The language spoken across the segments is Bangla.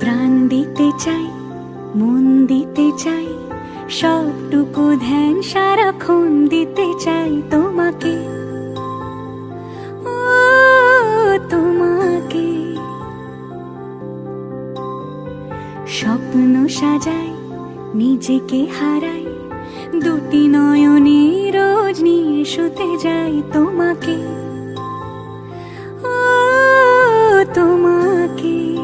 প্রাণ দিতে চাই মন দিতে চাই সবটুকু ধ্যান সারাক্ষণ দিতে চাই তোমাকে। স্বপ্ন সাজাই নিজেকে হারাই দুটি নয়নে রোজ নিয়ে শুতে যাই তোমাকে। তোমাকে।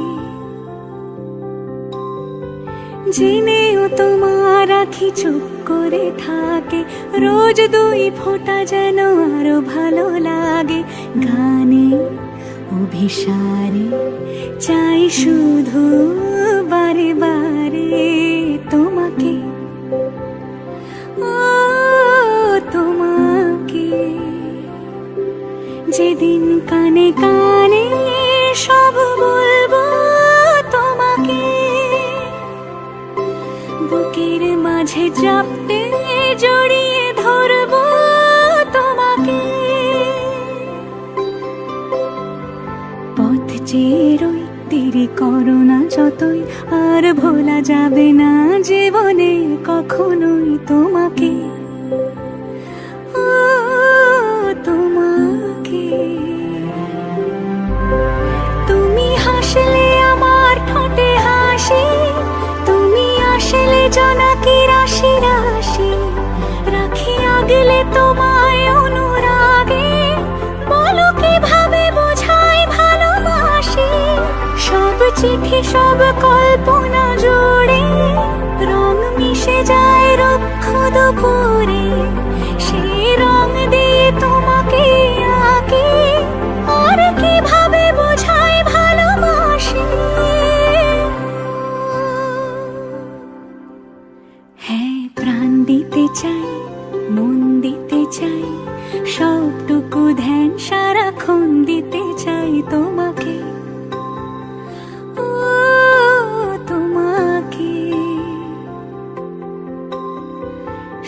জেনেও তোমার আখি চুপ করে থাকে, রোজ দুই ফোঁটা যেন আরও ভালো লাগে। গানে অভিসারে, চাই শুধু বারে বারে তোমাকে। ও তোমাকে, যেদিন কানে কানে সব বলব তোমাকে। বুকের মাঝে চাপটে জড়িয়ে চেরোই দেরি করো না যতই আর ভোলা যাবে না জীবনে, কখনোই তোমাকে। তোমাকে। তুমি হাসলে আমার ঠোঁটে হাসি, তুমি আসলে জনাকি রাশি চিঠি সব কল্পনা জুড়ে রং মিশে যায় রক্ষ দুপুরে। সেই রং দিয়ে তোমাকে আঁকি। আর কীভাবে বোঝাই ভালোবাসি? হ্যাঁ প্রাণ দিতে চাই, মন দিতে চাই, সবটুকু ধ্যান সারাক্ষণ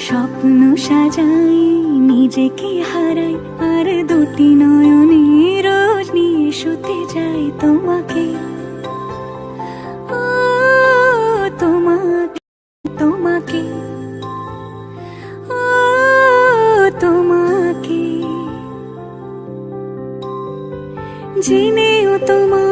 স্বপ্ন সাজাই, নিজেকে হারাই, আর দুটি নয়নে রোজ নিয়ে শুতে যাই তোমাকে। তোমাকে তোমাকে। জেনেও তোমার